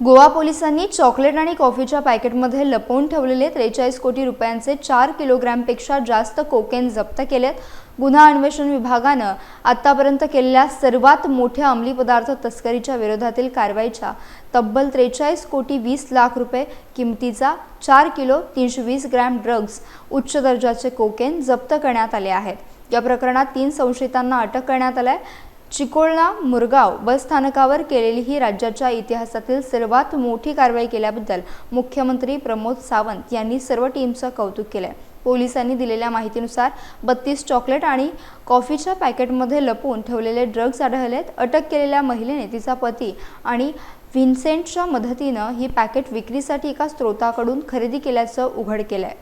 गोवा पोलिसांनी चॉकलेट आणि कॉफीच्या पॅकेटमध्ये लपवून ठेवलेले त्रेचाळीस कोटी रुपयांचे चार किलोग्रॅमपेक्षा जास्त कोकेन जप्त केलेत. गुन्हा अन्वेषण विभागानं आतापर्यंत केलेल्या सर्वात मोठ्या अंमली पदार्थ तस्करीच्या विरोधातील कारवाईच्या तब्बल त्रेचाळीस कोटी वीस लाख रुपये किमतीचा चार किलो तीनशे वीस ग्रॅम ड्रग्ज उच्च दर्जाचे कोकेन जप्त करण्यात आले आहेत. या प्रकरणात तीन संशयितांना अटक करण्यात आलाय चिकोळणा मुरगाव बस स्थानकावर केलेली ही राज्याच्या इतिहासातील सर्वात मोठी कारवाई केल्याबद्दल मुख्यमंत्री प्रमोद सावंत यांनी सर्व टीमचं कौतुक केलंय. पोलिसांनी दिलेल्या माहितीनुसार बत्तीस चॉकलेट आणि कॉफीच्या पॅकेटमध्ये लपवून ठेवलेले ड्रग्ज आढळलेत. अटक केलेल्या महिलेने तिचा पती आणि व्हिन्सेंटच्या मदतीनं ही पॅकेट विक्रीसाठी एका स्त्रोताकडून खरेदी केल्याचं उघड केलंय.